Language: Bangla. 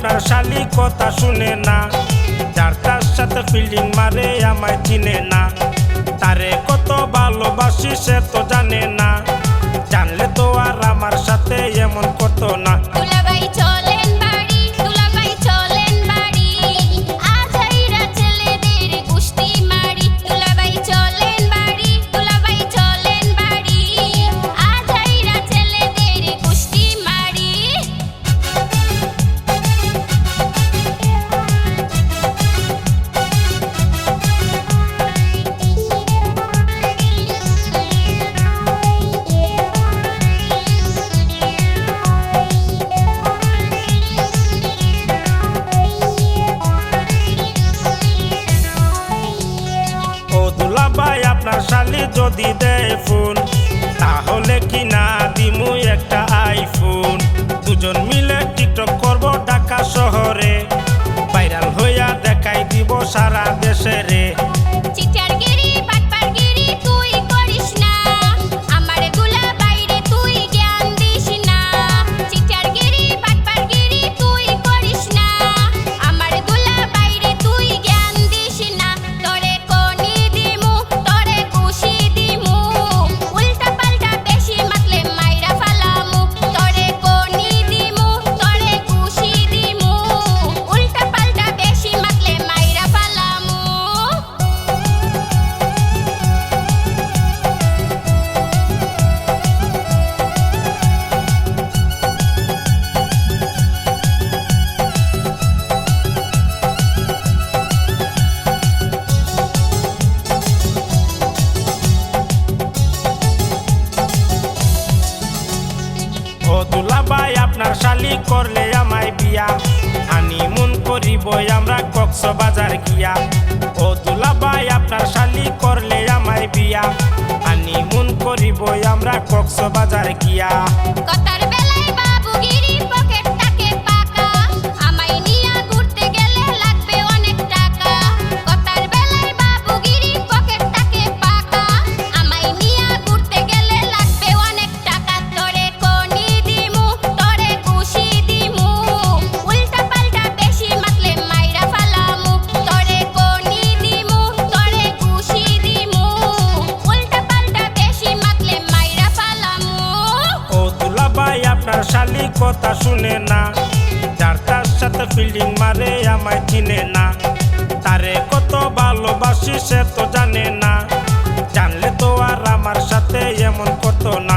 শালি কথা শুনে না। যার তার সাথে ফিল্ডিং মারে, আমায় চিনে না। তারে কত ভালোবাসি সে তো জানে না। জানলে তো আর আমার সাথে এমন শালি যদি দেয় ফোন, তাহলে কি না দিমু একটা আইফোন। দুজন মিলে টিকটক করব ঢাকা শহরে, ভাইরাল হইয়া দেখাই দিব সারা করলে আমায় বিয়া। হানিমুন করিব, আমরা কক্সবাজার গিয়া। ও দুলাবাই আপনার শালি করলে আমায় বিয়া। হানিমুন করিব, আমরা কক্সবাজার গিয়া। আপনার শালি কথা শুনে না। যার তার সাথে ফিল্ডিং মারে, আমায় চিনে না। তারে কত ভালোবাসি সে তো জানে না। জানলে তো আর আমার সাথে এমন করতো না।